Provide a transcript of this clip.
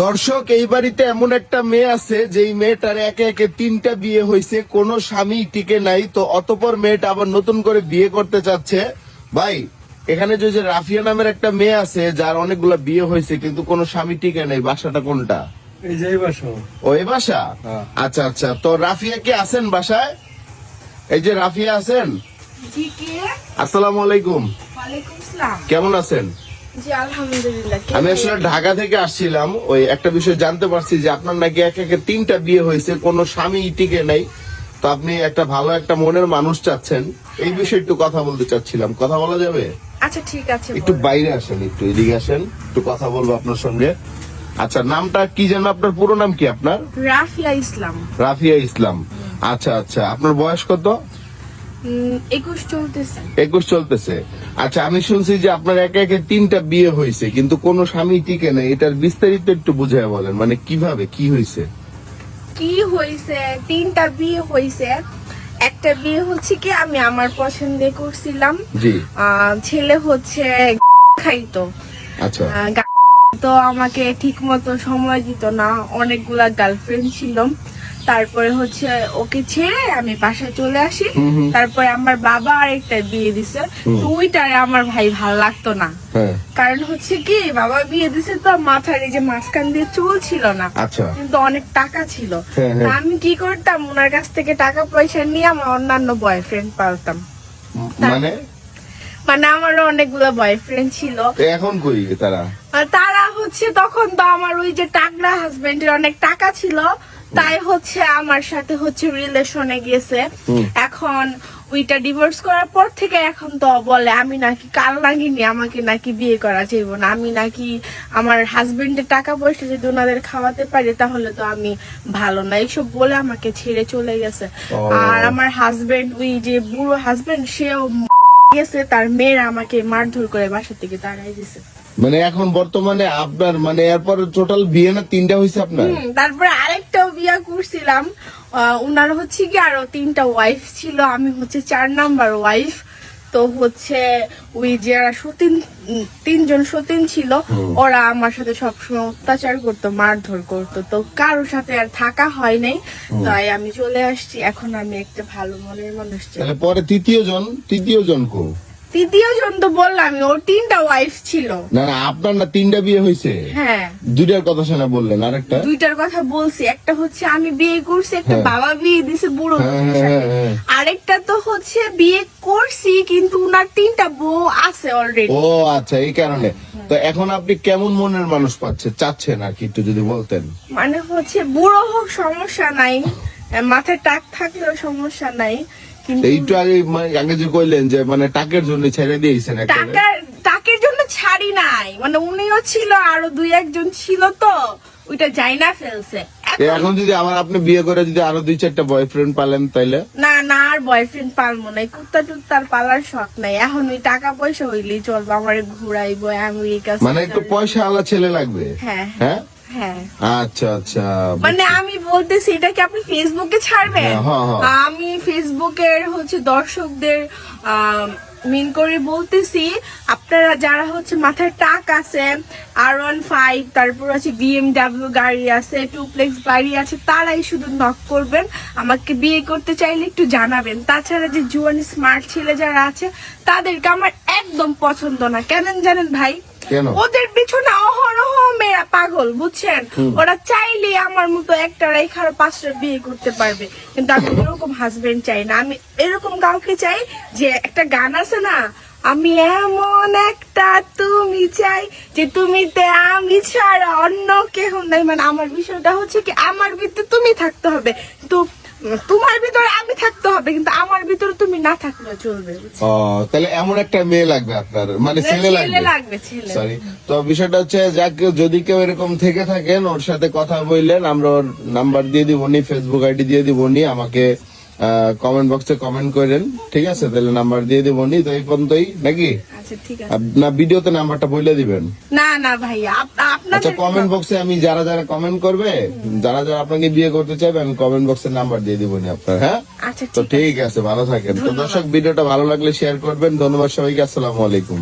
দর্শক এই বাড়িতে এমন একটা মেয়ে আছে যেই মেয়েটার একে একে তিনটা বিয়ে হয়েছে। কোনো স্বামী টিকে নাই তো অতপর মেয়েটা আবার নতুন করে বিয়ে করতে চাচ্ছে। ভাই এখানে যে যে রাফিয়া নামের একটা মেয়ে আছে যার অনেকগুলা বিয়ে হয়েছে কিন্তু কোনো স্বামী টিকে নাই। বাসাটা কোনটা? এই যে বাসো। ও এই বাসা? হ্যাঁ। আচ্ছা আচ্ছা। তো রাফিয়া কি আছেন বাসায়? এই যে রাফিয়া আছেন? জি আসসালামু আলাইকুম। কেমন আছেন? আমি আসলে ঢাকা থেকে আসছিলাম ওই একটা বিষয় জানতে পারছি যে আপনার নাকি এক একে তিনটা বিয়ে হয়েছে কোনো স্বামী টিকে নাই। তো আপনি একটা ভালো একটা মনের মানুষ চাচ্ছেন এই বিষয়ে একটু কথা বলতে চাচ্ছিলাম। কথা বলা যাবে? আচ্ছা ঠিক আছে একটু বাইরে আসেন একটু এদিকে আসেন একটু কথা বলব আপনার সঙ্গে। আচ্ছা নামটা কি যেন আপনার পুরো নাম কি আপনার? রাফিয়া ইসলাম। রাফিয়া ইসলাম। আচ্ছা আচ্ছা আপনার বয়স কত? একুশ চলতেছে। আচ্ছা আমি শুনছি যে আপনার একে একে তিনটা বিয়ে হয়েছে কিন্তু কোনো স্বামী টিকে নেই। এটার বিস্তারিত একটু বুঝায় বলেন মানে কীভাবে কি হয়েছে? কি হয়েছে? তিনটা বিয়ে হয়েছে। একটা বিয়ে হচ্ছে কি আমি আমার পছন্দে করছিলাম। ছেলে হচ্ছে খাইতো। আচ্ছা। তো আমাকে ঠিক মতো সময় দিত না। অনেকগুলা গার্লফ্রেন্ড ছিল তারপরে হচ্ছে ওকে ছেড়ে আমি বাসায় চলে আসি। তারপরে আমার বাবা আরেকটা বিয়ে দিছে। তো ওইটারে আমার ভাই ভালো লাগতো না। হ্যাঁ। কারণ হচ্ছে কি বাবা বিয়ে দিছে তো মাথার এই যে মাঝখান দিয়ে চুল ছিল না। আচ্ছা। কিন্তু অনেক টাকা ছিল। হ্যাঁ, হ্যাঁ। আমি কি করতাম? ওনার কাছ থেকে টাকা পয়সা নিয়ে আমার অন্যান্য বয়ফ্রেন্ড পালতাম। মানে? মানে আমারও অনেকগুলো বয়ফ্রেন্ড ছিল। এখন কই তারা? তারা হচ্ছে তখন তো আমার ওই যে টাকলা হাজবেন্ডের অনেক টাকা ছিল। তাই হচ্ছে আমার সাথে হচ্ছে রিলেশনে গেছে এখন ওইটা ডিভোর্স করার পর থেকে এখন তো বলে আমি নাকি কাল লাগিনি আমাকে নাকি বিয়ে করা চাইব না। আমি নাকি আমার হাজবেন্ডের টাকা পয়সা যদি ওনাদের খাওয়াতে পারি তাহলে তো আমি ভালো না। এইসব বলে আমাকে ছেড়ে চলে গেছে। আর আমার হাজবেন্ড ওই যে বুড়ো হাজবেন্ড সেও গেছে তার মেয়েরা আমাকে মারধর করে বাসা থেকে তাড়াই দিছে। মানে এখন বর্তমানে আপনার মানে এরপর টোটাল বিয়ে না তিনটা হয়েছে আপনার? তারপরে আরেকটাও বিয়ে করছিলাম উনার হচ্ছে কি আরও তিনটা ওয়াইফ ছিল আমি হচ্ছে চার নাম্বার ওয়াইফ তো হচ্ছে ওই যারা সতীন তিনজন সতীন ছিল ওরা আমার সাথে সবসময় অত্যাচার করতো মারধর করতো তো কারোর সাথে আর থাকা হয় নাই তাই আমি চলে আসছি এখন আমি একটা ভালো মনের মানুষ পরে তৃতীয় জন তৃতীয় জন কো? তৃতীয় জন তো বললাম ওর তিনটা ওয়াইফ ছিল। না না আপনার না তিনটা বিয়ে হয়েছে? হ্যাঁ। দুইটার কথা শোনা বললেন আরেকটা? দুইটার কথা বলছি একটা হচ্ছে আমি বিয়ে করছি একটা হ্যাঁ। বাবা বিয়ে দিছে বুড়ো হ্যাঁ, হ্যাঁ। আরেকটা তো হচ্ছে বিয়ে করছি কিন্তু উনার তিনটা বউ আছে অলরেডি ও আচ্ছা এই কারণে। তো এখন আপনি কেমন মনের মানুষ পাচ্ছে চাচ্ছেন আর কি একটু যদি বলতেন? মানে হচ্ছে বুড়ো হোক সমস্যা নাই। মাথায় টাক থাকলেও সমস্যা নাই। এইটু আগে আগে যে কইলেন যে মানে টাকের জন্য ছেড়ে দিয়েছেন টাকার টাকের জন্য ছাড়ি নাই। মানে উনিও ছিল আরও দুই একজন ছিল তো। ওইটা যাই না ফেলছে এখন যদি আমার আপনি বিয়ে করে যদি আরও দুই চারটা বয়ফ্রেন্ড পালেন তাইলে? না না আর বয়ফ্রেন্ড পালবো না। কুত্তা টুত্তার পালার শখ নাই। এখন ওই টাকা পয়সা হইলেই চলবো। আমার ঘুরাইবো আমেরিকা মানে একটু পয়সা আলা ছেলে লাগবে। হ্যাঁ হ্যাঁ। হ্যাঁ? আচ্ছা আচ্ছা মানে আমি বলতেছি এটা কি আপনি ফেসবুকে ছাড়বেন? হ্যাঁ, হ্যাঁ, হ্যাঁ। আমি ফেসবুকের হচ্ছে দর্শকদের মিন করে বলতেছি আপনারা যারা হচ্ছে মাথায় টাক আছে আর ওয়ান ফাইভ তারপর আছে বিএমডাব্লিউ গাড়ি আছে টুপ্লেক্স বাড়ি আছে তারাই শুধু নক করবেন। আমাকে বিয়ে করতে চাইলে একটু জানাবেন। তাছাড়া যে জুয়ান স্মার্ট ছেলে যারা আছে তাদেরকে আমার একদম পছন্দ না। কেন জানেন ভাই? ওদের পিছনে পাগল বুঝছেন? ওরা চাইলে আমার মতো একটা রেখার পাঁচটা বিয়ে করতে পারবে কিন্তু আমি এরকম হাজবেন্ড চাই না। আমি এরকম কাউকে চাই যে একটা গান আছে না আমি এমন একটা তুমি চাই যে তুমিতে আমি ছাড়া অন্য কেহ নাই। মানে আমার বিষয়টা হচ্ছে কি আমার ভিতরে তুমি থাকতে হবে। তো তোমার ভিতরে আমি থাকতে হবে কিন্তু আমার ভিতরে তুমি না থাকলেও চলবে ও তাহলে এমন একটা মেয়ে লাগবে আপনার মানে ছেলে লাগবে। সরি তো বিষয়টা হচ্ছে যাক যদি কেউ এরকম থেকে থাকেন ওর সাথে কথা বললেন আমরা ওর নাম্বার দিয়ে দিব নি ফেসবুক আইডি দিয়ে দিব নি আমাকে কমেন্ট বক্সে কমেন্ট করেন ঠিক আছে? তাহলে নাম্বার দিয়ে দিব নি তো এই পর্যন্তই নাকি? আচ্ছা না ভিডিওতে নাম্বারটা বলে দিবেন? না না আচ্ছা কমেন্ট বক্সে আমি যারা যারা কমেন্ট করবে যারা যারা আপনাকে বিয়ে করতে চাইবে আমি কমেন্ট বক্সে নাম্বার দিয়ে দিব নি আপনার হ্যাঁ? আচ্ছা তো ঠিক আছে। ঠিক আছে ভালো থাকেন। তো দর্শক ভিডিওটা ভালো লাগলে শেয়ার করবেন। ধন্যবাদ সবাইকে আসসালামু আলাইকুম।